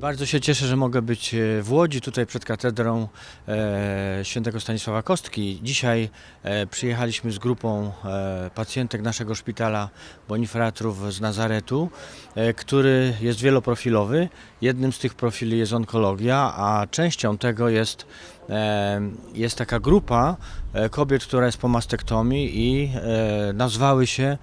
Bardzo się cieszę, że mogę być e, w Łodzi, tutaj przed katedrą e, świętego Stanisława Kostki. Dzisiaj e, przyjechaliśmy z grupą pacjentek naszego szpitala Bonifratrów z Nazaretu, który jest wieloprofilowy. Jednym z tych profili jest onkologia, a częścią tego jest, jest taka grupa e, kobiet, która jest po mastektomii i e, nazwały się e,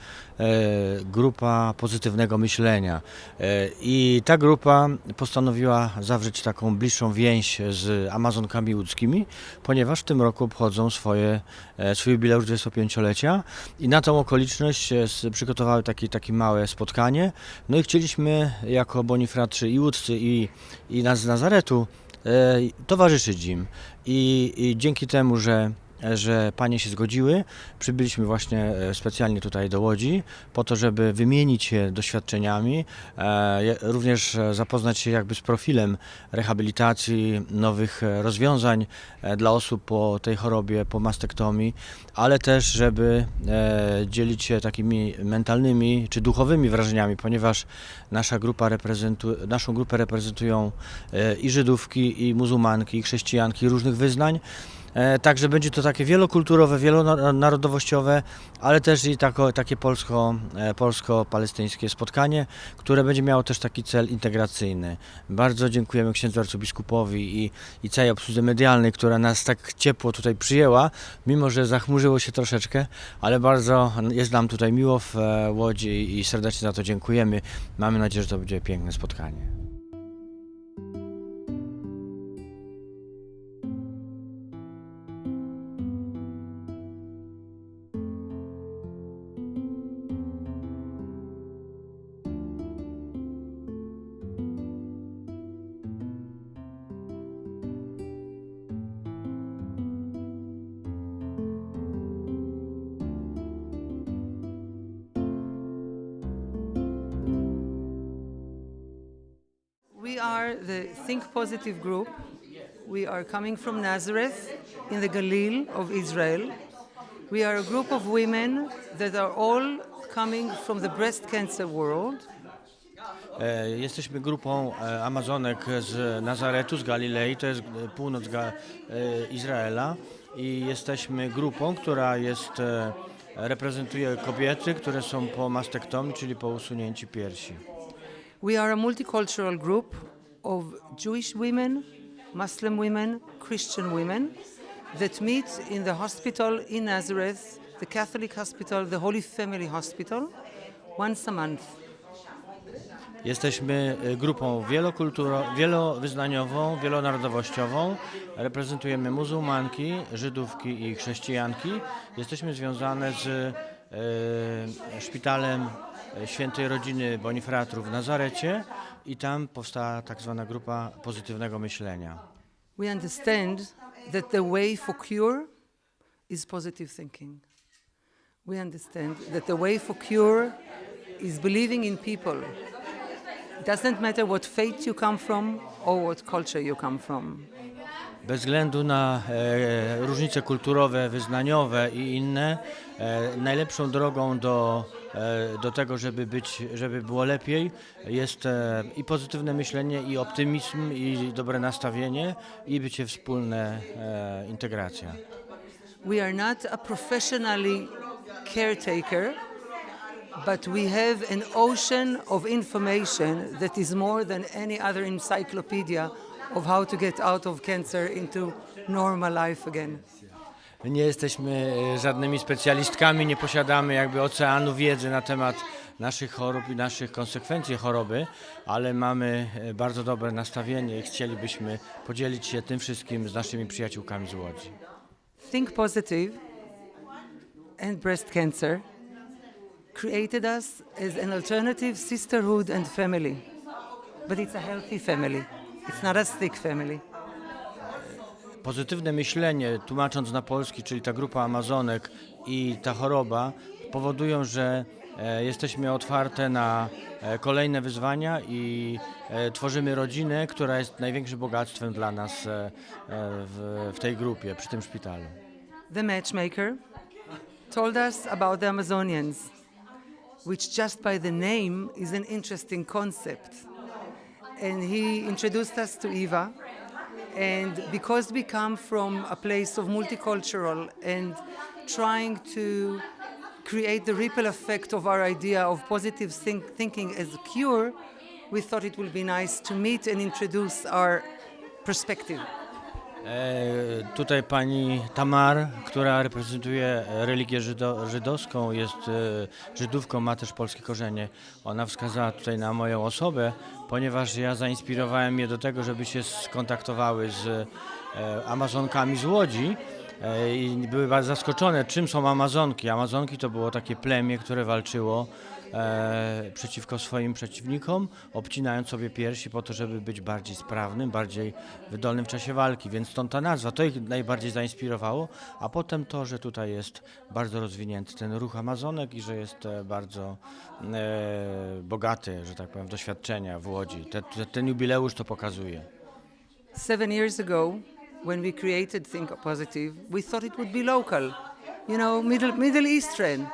grupa pozytywnego myślenia. E, I ta grupa postanowiła zawrzeć taką bliższą więź z Amazonkami łódzkimi, ponieważ w tym roku obchodzą swoje, e, swój jubileusz 25-lecia i na tą okoliczność e, przygotowały takie, takie małe spotkanie. No i chcieliśmy jako Bonifratrzy i łódzcy i, i z Nazaretu e, towarzyszyć im. I, I dzięki temu, że że panie się zgodziły. Przybyliśmy właśnie e, specjalnie tutaj do Łodzi po to, żeby wymienić się doświadczeniami, e, również e, zapoznać się jakby z profilem rehabilitacji, nowych rozwiązań dla osób po tej chorobie, po mastektomii, ale też, żeby dzielić się takimi mentalnymi czy duchowymi wrażeniami, ponieważ nasza grupa reprezentu- naszą grupę reprezentują i Żydówki, i muzułmanki, i chrześcijanki różnych wyznań. E, Także będzie to takie wielokulturowe, wielonarodowościowe, ale też i takie polsko, e, polsko-palestyńskie spotkanie, które będzie miało też taki cel integracyjny. Bardzo dziękujemy księdzu arcybiskupowi i, i całej obsłudze medialnej, która nas tak ciepło tutaj przyjęła, mimo że zachmurzyło się troszeczkę, ale bardzo jest nam tutaj miło w e, Łodzi i serdecznie za to dziękujemy. Mamy nadzieję, że to będzie piękne spotkanie. Are the Think Positive group. We are coming from Nazareth in the Galil of Israel. We are a group of women that are all coming from the breast cancer world. E, Jesteśmy grupą e, Amazonek z Nazaretu, z Galilei, to jest e, północ Ga- Izraela i jesteśmy grupą, która jest, reprezentuje kobiety, które są po mastektomii, czyli po usunięciu piersi. We are a multicultural group of Jewish women, Muslim women, Christian women that meet in the hospital in Nazareth, the Catholic hospital, the Holy Family Hospital, once a month. Jesteśmy e, grupą wielowyznaniową, wielonarodowościową. Reprezentujemy muzułmanki, Żydówki i chrześcijanki. Jesteśmy związane z szpitalem e, Świętej Rodziny Bonifratrów w Nazarecie i tam powstała tak zwana grupa pozytywnego myślenia. We understand that the way for cure is positive thinking. We understand that the way for cure is believing in people. It doesn't matter what faith you come from or what culture you come from. Bez względu na e, różnice kulturowe, wyznaniowe i inne, e, najlepszą drogą do, e, do tego, żeby, być, żeby było lepiej, jest e, i pozytywne myślenie, i optymizm, i dobre nastawienie, i bycie wspólne, e, integracja. We are not a professionally caretaker, but we have an ocean of information that is more than any other encyclopedia of how to get out of cancer into normal life again. Nie jesteśmy e, żadnymi specjalistkami, nie posiadamy jakby oceanu wiedzy na temat naszych chorób i naszych konsekwencji choroby, ale mamy e, bardzo dobre nastawienie i chcielibyśmy podzielić się tym wszystkim z naszymi przyjaciółkami z Łodzi. Think Positive and breast cancer created us as an alternative sisterhood and family. But it's a healthy family. It's not a sick family. Pozytywne myślenie, tłumacząc na polski, czyli ta grupa Amazonek i ta choroba, powodują, że e, jesteśmy otwarte na e, kolejne wyzwania i e, tworzymy rodzinę, która jest największym bogactwem dla nas w, w tej grupie, przy tym szpitalu. The matchmaker told us about the Amazonians, which just by the name is an interesting concept. And he introduced us to Eva. And because we come from a place of multicultural and trying to create the ripple effect of our idea of positive think- thinking as a cure, we thought it would be nice to meet and introduce our perspective. E, tutaj pani Tamar, która reprezentuje religię żydo, żydowską, jest e, Żydówką, ma też polskie korzenie. Ona wskazała tutaj na moją osobę, ponieważ ja zainspirowałem je do tego, żeby się skontaktowały z e, Amazonkami z Łodzi. E, I były bardzo zaskoczone, czym są Amazonki. Amazonki to było takie plemię, które walczyło e, przeciwko swoim przeciwnikom, obcinając sobie piersi po to, żeby być bardziej sprawnym, bardziej wydolnym w czasie walki. Więc stąd ta nazwa, to ich najbardziej zainspirowało, a potem to, że tutaj jest bardzo rozwinięty ten ruch Amazonek i że jest e, bardzo e, bogaty, że tak powiem, doświadczenia w Łodzi. Te, te, ten jubileusz to pokazuje. Seven years ago, when we created Think Positive, we thought it would be local, you know, Middle, Middle Eastern.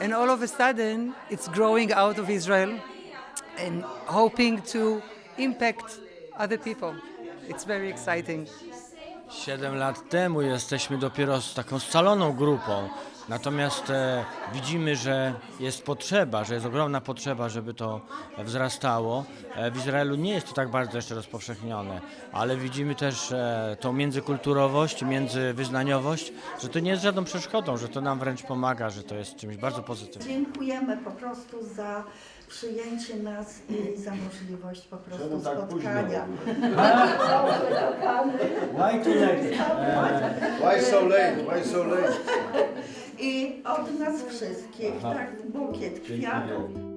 And all of a sudden, it's growing out of Israel and hoping to impact other people. It's very exciting. Siedem lat temu jesteśmy dopiero z taką scaloną grupą, natomiast e, widzimy, że jest potrzeba, że jest ogromna potrzeba, żeby to wzrastało. E, w Izraelu nie jest to tak bardzo jeszcze rozpowszechnione, ale widzimy też e, tą międzykulturowość, międzywyznaniowość, że to nie jest żadną przeszkodą, że to nam wręcz pomaga, że to jest czymś bardzo pozytywnym. Dziękujemy po prostu za przyjęcie nas i za możliwość po prostu Czemu tak spotkania. Why too late? Why so late? Why so late? I od nas wszystkich. Tak bukiet kwiatów.